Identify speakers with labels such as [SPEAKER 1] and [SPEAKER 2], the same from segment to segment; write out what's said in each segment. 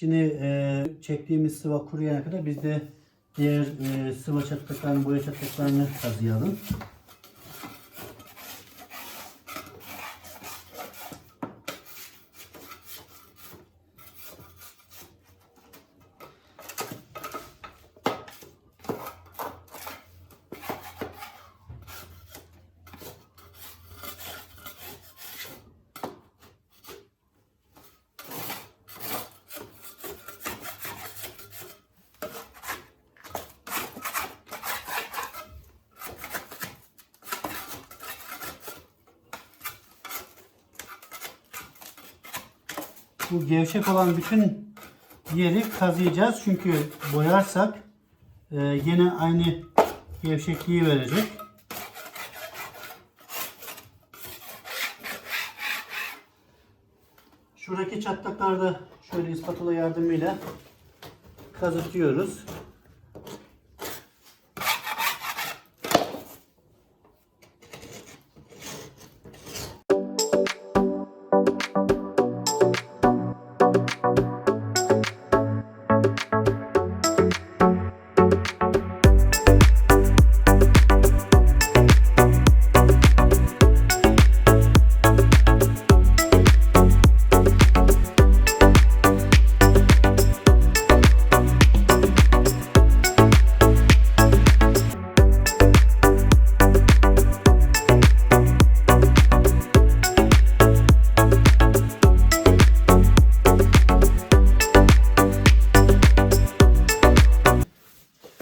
[SPEAKER 1] Şimdi e, çektiğimiz sıva kuruyana kadar biz de diğer e, sıva çatlaklarını, boya çatlaklarını kazıyalım. Bu gevşek olan bütün yeri kazıyacağız. Çünkü boyarsak e, yine aynı gevşekliği verecek. Şuradaki çatlaklarda şöyle ispatula yardımıyla kazıtıyoruz.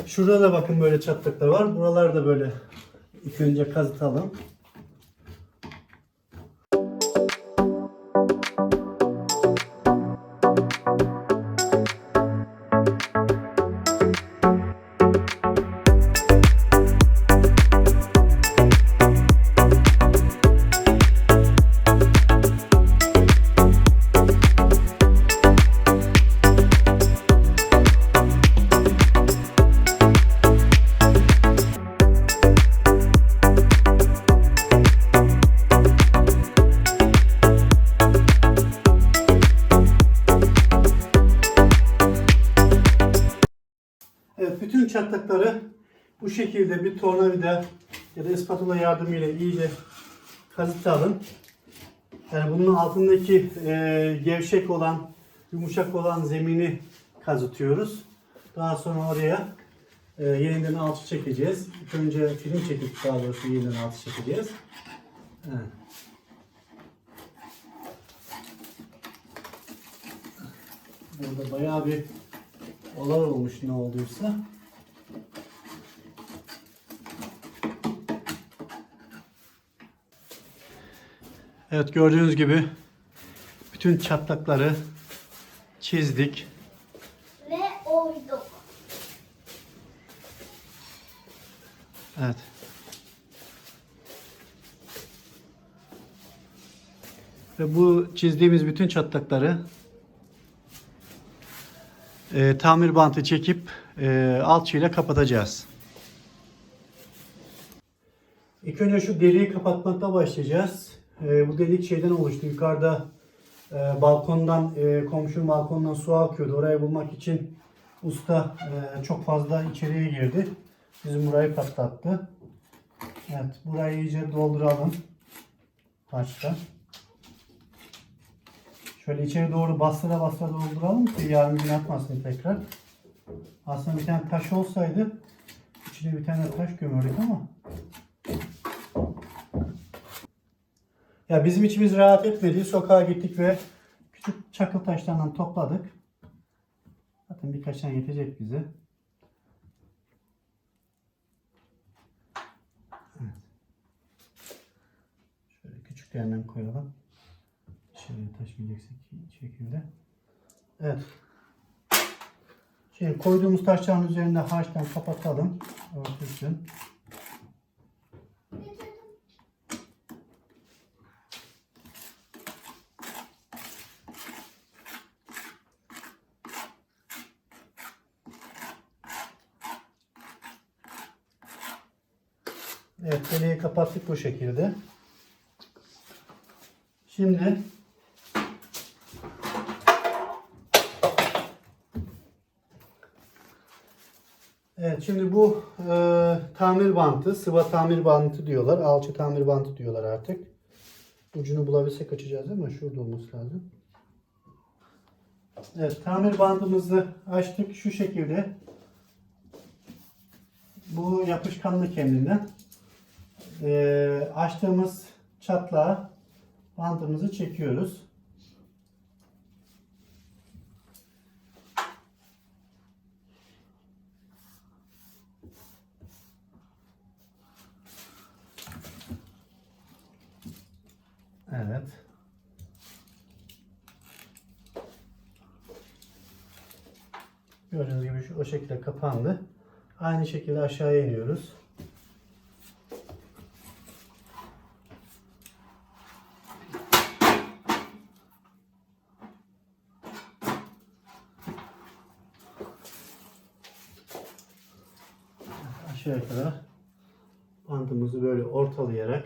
[SPEAKER 1] Şurada da bakın böyle çatlaklar var. Buraları da böyle ilk önce kazıtalım. Çatlakları bu şekilde bir tornavida ya da ispatula yardımıyla iyice kazıtalım. Yani bunun altındaki e, gevşek olan, yumuşak olan zemini kazıtıyoruz. Daha sonra oraya e, yeniden alçı çekeceğiz. İlk önce film çekip daha doğrusu yeniden alçı çekeceğiz. Evet. Burada bayağı bir olay olmuş ne olduysa. Evet gördüğünüz gibi bütün çatlakları çizdik.
[SPEAKER 2] Ve oyduk.
[SPEAKER 1] Evet. Ve bu çizdiğimiz bütün çatlakları e, tamir bantı çekip e, alçıyla kapatacağız. İlk önce şu deliği kapatmakta başlayacağız. E, bu delik şeyden oluştu. Yukarıda e, balkondan, e, komşunun balkondan su akıyordu. Orayı bulmak için usta e, çok fazla içeriye girdi. Bizim burayı patlattı. Evet, burayı iyice dolduralım. Taşla. Şöyle içeri doğru bastıra bastıra dolduralım ki yarın gün atmasın tekrar. Aslında bir tane taş olsaydı içine bir tane taş gömürdük ama ya bizim içimiz rahat etmedi. Sokağa gittik ve küçük çakıl taşlarından topladık. Zaten birkaç tane yetecek bize. Evet. Şöyle küçüklerinden koyalım. Dışarıya taşmayacak şekilde. Evet. Şimdi koyduğumuz taşların üzerinde harçtan kapatalım. Örtülsün. Evet deliği kapattık bu şekilde. Şimdi Evet şimdi bu e, tamir bantı, sıva tamir bantı diyorlar. Alçı tamir bantı diyorlar artık. Ucunu bulabilsek açacağız ama şurada olması lazım. Evet tamir bandımızı açtık şu şekilde. Bu yapışkanlık emrinden e, açtığımız çatlağa bandımızı çekiyoruz. Evet. Gördüğünüz gibi şu, o şekilde kapandı. Aynı şekilde aşağıya iniyoruz. Aşağıya kadar bandımızı böyle ortalayarak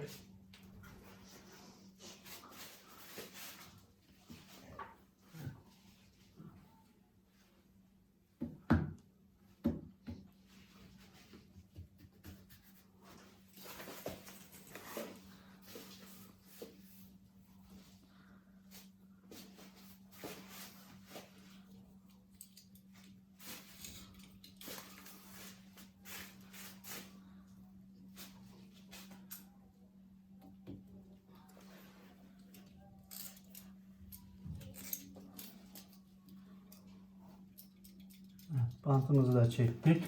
[SPEAKER 1] Bantımızı da çektik.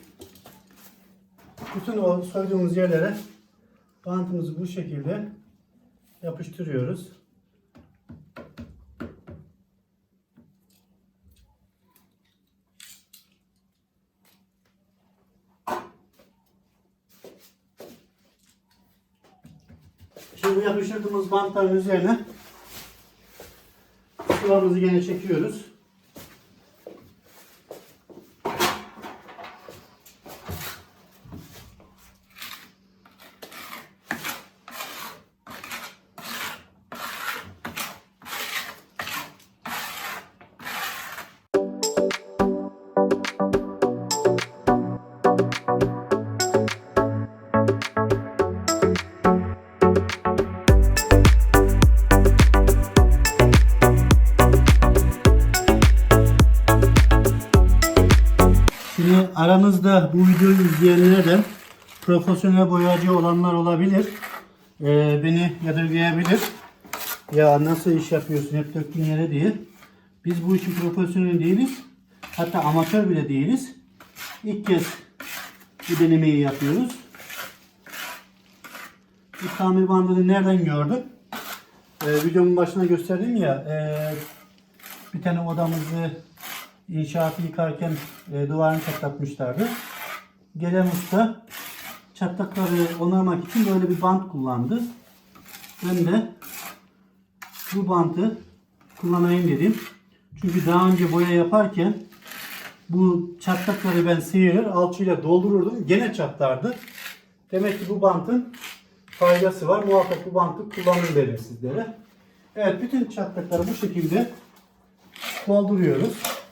[SPEAKER 1] Bütün o soyduğumuz yerlere bantımızı bu şekilde yapıştırıyoruz. Şimdi yapıştırdığımız bantların üzerine sıvamızı yine çekiyoruz. Aranızda bu videoyu izleyenlerden profesyonel boyacı olanlar olabilir. Ee, beni yadırgayabilir. Ya nasıl iş yapıyorsun hep döktüğün yere diye. Biz bu işin profesyonel değiliz. Hatta amatör bile değiliz. İlk kez bu denemeyi yapıyoruz. Bu tamir bandını nereden gördüm? Ee, videomun başına gösterdim ya. ee, bir tane odamızı inşaatı yıkarken e, duvarını çatlatmışlardı. Gelen usta çatlakları onarmak için böyle bir bant kullandı. Ben de bu bantı kullanayım dedim. Çünkü daha önce boya yaparken bu çatlakları ben sıyırır, alçıyla doldururdum. Gene çatlardı. Demek ki bu bantın faydası var. Muhakkak bu bantı kullanın derim sizlere. Evet bütün çatlakları bu şekilde dolduruyoruz.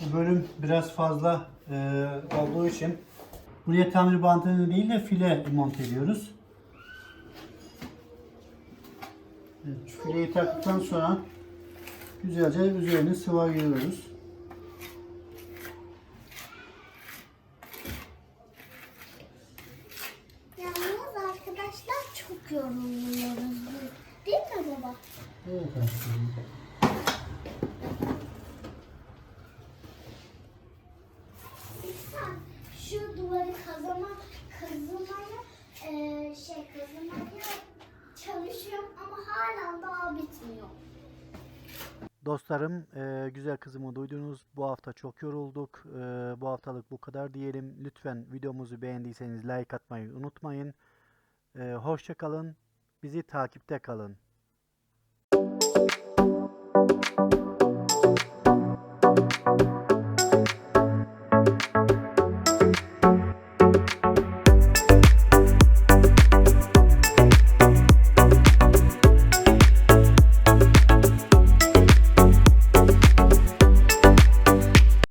[SPEAKER 1] Bu bölüm biraz fazla e, olduğu için buraya tamir bantını değil de file monte ediyoruz. Evet, fileyi taktıktan sonra güzelce üzerine sıvayıyoruz.
[SPEAKER 2] Yalnız arkadaşlar çok yoruluyoruz. Değil mi baba?
[SPEAKER 1] Evet aslında.
[SPEAKER 2] Bitmiyor.
[SPEAKER 1] Dostlarım, e, güzel kızımı duydunuz. Bu hafta çok yorulduk. E, bu haftalık bu kadar diyelim. Lütfen videomuzu beğendiyseniz like atmayı unutmayın. E, hoşça kalın. Bizi takipte kalın.